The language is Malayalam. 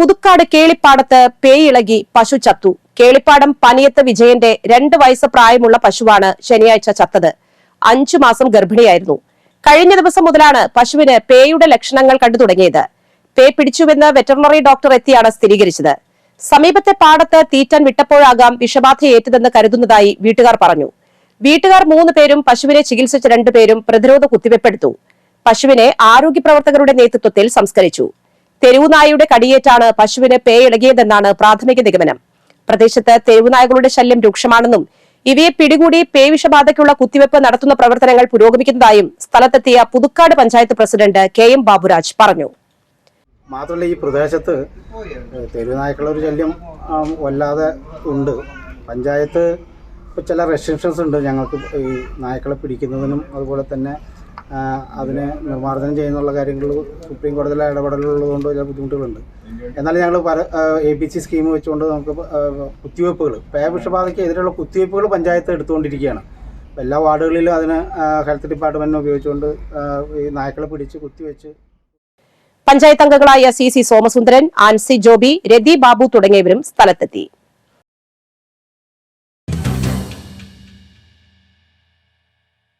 പുതുക്കാട് കേളിപ്പാടത്ത് പേയിളകി പശു ചത്തു. കേളിപ്പാടം പനിയത്ത് വിജയന്റെ രണ്ട് വയസ്സ് പ്രായമുള്ള പശുവാണ് ശനിയാഴ്ച ചത്തത്. അഞ്ചു മാസം ഗർഭിണിയായിരുന്നു. കഴിഞ്ഞ ദിവസം മുതലാണ് പശുവിന് പേയുടെ ലക്ഷണങ്ങൾ കണ്ടു തുടങ്ങിയത്. പേ പിടിച്ചുവെന്ന് വെറ്ററിനറി ഡോക്ടർ എത്തിയാണ് സ്ഥിരീകരിച്ചത്. സമീപത്തെ പാടത്ത് തീറ്റാൻ വിട്ടപ്പോഴാകാം വിഷബാധയേറ്റതെന്ന് കരുതുന്നതായി വീട്ടുകാർ പറഞ്ഞു. വീട്ടുകാർ മൂന്ന് പേരും പശുവിനെ ചികിത്സിച്ച രണ്ടുപേരും പ്രതിരോധ കുത്തിവെപ്പെടുത്തു. പശുവിനെ ആരോഗ്യ പ്രവർത്തകരുടെ നേതൃത്വത്തിൽ സംസ്കരിച്ചു. തെരുവുനായയുടെ കടിയേറ്റാണ് പശുവിന് പേയിളകിയതെന്നാണ് പ്രാഥമിക നിഗമനം. പ്രദേശത്ത് തെരുവുനായകളുടെ ശല്യം രൂക്ഷമാണെന്നും ഇവയെ പിടികൂടി പേവിഷബാധയ്ക്കുള്ള കുത്തിവെപ്പ് നടത്തുന്ന പ്രവർത്തനങ്ങൾ പുരോഗമിക്കുന്നതായും സ്ഥലത്തെത്തിയ Puthukkad panchayat president K M Baburaj പറഞ്ഞു. മാത്രമല്ല ഈ പ്രദേശത്ത് തെരുവുനായ്ക്കളൊരു ശല്യം വല്ലാതെ ഉണ്ട്. പഞ്ചായത്ത് ചില റെസ്ട്രിക്ഷൻസ് ഉണ്ട് ഞങ്ങൾക്ക് ഈ നായ്ക്കളെ പിടിക്കുന്നതിനും അതുപോലെ തന്നെ അതിനെ നിർമ്മാർജനം ചെയ്യുന്നുള്ള കാര്യങ്ങൾ സുപ്രീം കോടതിയിലെ ഇടപെടലുള്ളതുകൊണ്ട് ചില ബുദ്ധിമുട്ടുകളുണ്ട്. എന്നാൽ ഞങ്ങൾ പല എ പി സി സ്കീം വെച്ചുകൊണ്ട് നമുക്ക് കുത്തിവയ്പ്പുകൾ പേ വിഷബാധയ്ക്ക് എതിരെയുള്ള കുത്തിവയ്പ്പുകൾ പഞ്ചായത്ത് എടുത്തുകൊണ്ടിരിക്കുകയാണ്. എല്ലാ വാർഡുകളിലും അതിന് ഹെൽത്ത് ഡിപ്പാർട്ട്മെന്റിനെ ഉപയോഗിച്ചുകൊണ്ട് ഈ നായ്ക്കളെ പിടിച്ച് കുത്തിവെച്ച് പഞ്ചായത്ത് അംഗങ്ങളായ സി സി സോമസുന്ദരൻ ആൻസി ജോബി രതി ബാബു തുടങ്ങിയവരും സ്ഥലത്തെത്തി.